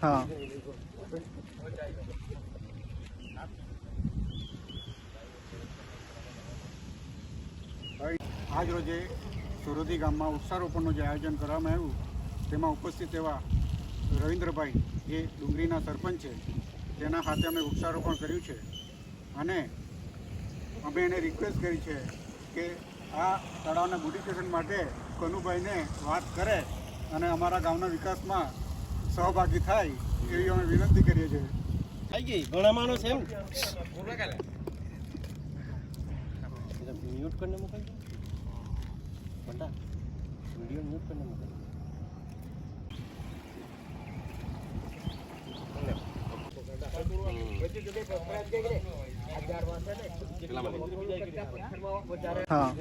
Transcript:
હા. આજ રોજે સુરતી ગામમાં વૃક્ષારોપણનું જે આયોજન કરવામાં આવ્યું, તેમાં ઉપસ્થિત એવા રવિન્દ્રભાઈ જે ડુંગરીના સરપંચ છે. તેના હાથે અમે વૃક્ષારોપણ કર્યું છે. અને અમે એને રિક્વેસ્ટ કરી છે કે આ તળાવના બ્યુટિફિકેશન માટે કનુભાઈને વાત કરે અને અમારા ગામના વિકાસમાં સહભાગી થાય એવી અમે વિનંતી કરીએ છીએ. થઈ ગઈ? ઘણા માણસ એમ? મ્યુટ કરીને મુકાઈ બંટા વીડિયો મ્યુટ કરીને મુકાઈ હા.